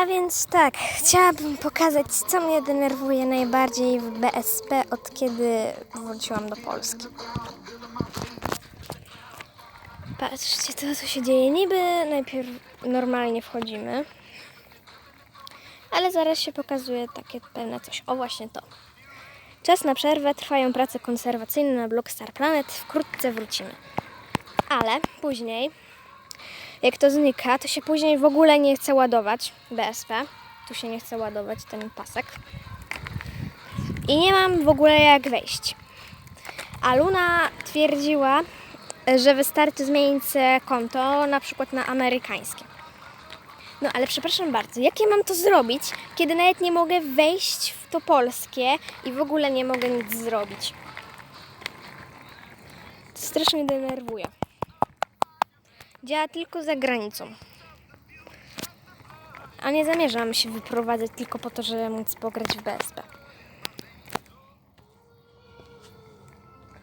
A więc tak, chciałabym pokazać, co mnie denerwuje najbardziej w BSP od kiedy wróciłam do Polski. Patrzcie, to co się dzieje. Niby najpierw normalnie wchodzimy, ale zaraz się pokazuje takie pewne coś. O, właśnie to. Czas na przerwę, trwają prace konserwacyjne na blok Star Planet. Wkrótce wrócimy. Ale później jak to znika, to się później w ogóle nie chce ładować BSP. Tu się nie chce ładować ten pasek. I nie mam w ogóle jak wejść. A Luna twierdziła, że wystarczy zmienić konto na przykład na amerykańskie. No ale przepraszam bardzo, jak ja mam to zrobić, kiedy nawet nie mogę wejść w to polskie i w ogóle nie mogę nic zrobić? To strasznie denerwuje. Działa tylko za granicą. A nie zamierzam się wyprowadzać tylko po to, żeby móc pograć w BSP.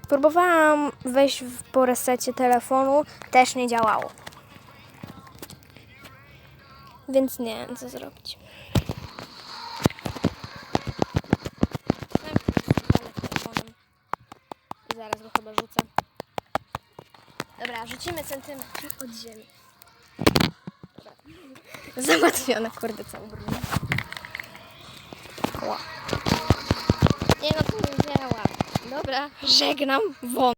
Próbowałam wejść w, po resecie telefonu, też nie działało. Więc nie wiem, co zrobić. Dobra, rzucimy centymetr od ziemi. Dobra. Załatwione, kurde, cały brudny. Ła. Nie no, to nie działa. Dobra, żegnam, won.